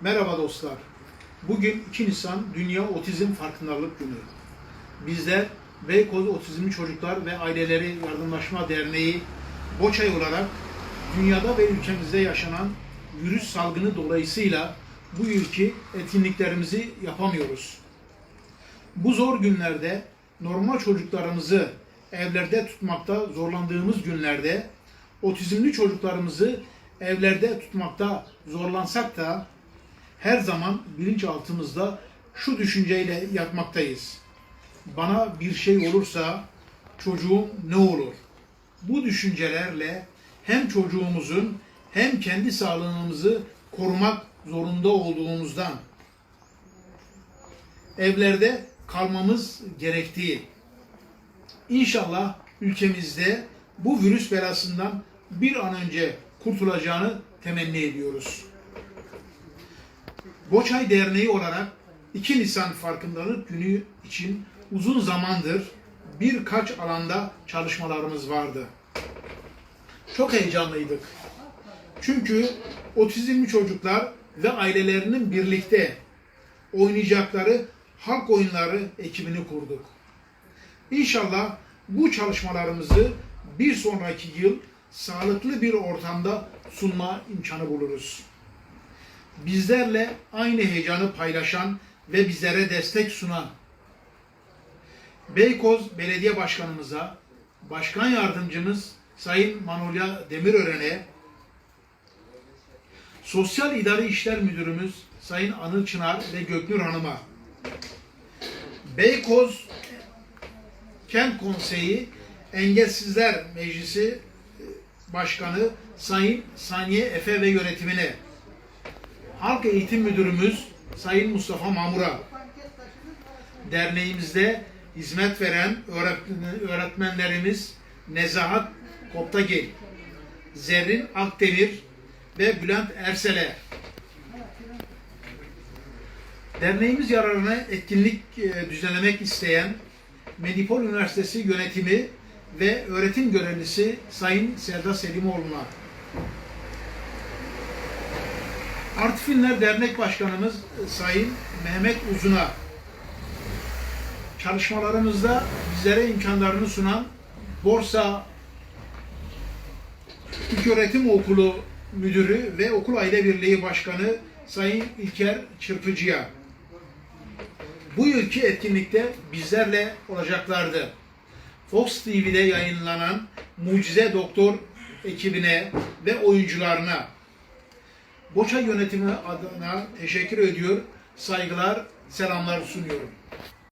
Merhaba dostlar. Bugün 2 Nisan Dünya Otizm Farkındalık Günü. Bizler Beykoz Otizmli Çocuklar ve Aileleri Yardımlaşma Derneği BOÇAY olarak dünyada ve ülkemizde yaşanan virüs salgını dolayısıyla bu yılki etkinliklerimizi yapamıyoruz. Bu zor günlerde normal çocuklarımızı evlerde tutmakta zorlandığımız günlerde otizmli çocuklarımızı evlerde tutmakta zorlansak da her zaman bilinçaltımızda şu düşünceyle yatmaktayız. Bana bir şey olursa çocuğum ne olur? Bu düşüncelerle hem çocuğumuzun hem kendi sağlığımızı korumak zorunda olduğumuzdan evlerde kalmamız gerektiği. İnşallah ülkemizde bu virüs belasından bir an önce kurtulacağını temenni ediyoruz. Boçay Derneği olarak 2 Nisan Farkındalık Günü için uzun zamandır birkaç alanda çalışmalarımız vardı. Çok heyecanlıydık. Çünkü otizmli çocuklar ve ailelerinin birlikte oynayacakları halk oyunları ekibini kurduk. İnşallah bu çalışmalarımızı bir sonraki yıl sağlıklı bir ortamda sunma imkanı buluruz. Bizlerle aynı heyecanı paylaşan ve bizlere destek sunan Beykoz Belediye Başkanımıza, Başkan Yardımcımız Sayın Manolya Demirören'e, Sosyal İdari İşler Müdürümüz Sayın Anıl Çınar ve Göknur Hanım'a, Beykoz Kent Konseyi Engelsizler Meclisi Başkanı Sayın Saniye Efe ve yönetimine, Halk Eğitim Müdürümüz Sayın Mustafa Mamur'a, derneğimizde hizmet veren öğretmen- öğretmenlerimiz Nezahat Koptagil, Zerrin Akdemir ve Bülent Ersel'e, derneğimiz yararına etkinlik e, düzenlemek isteyen Medipol Üniversitesi yönetimi ve öğretim görevlisi Sayın Serda Selimoğlu'na, Artfinler Dernek Başkanımız Sayın Mehmet Uzun'a, çalışmalarımızda bizlere imkanlarını sunan Borsa İlköğretim Okulu Müdürü ve Okul Aile Birliği Başkanı Sayın İlker Çırpıcı'ya, bu yılki etkinlikte bizlerle olacaklardı. Fox TV'de yayınlanan Mucize Doktor ekibine ve oyuncularına Boça yönetimi adına teşekkür ediyor, saygılar, selamlar sunuyorum.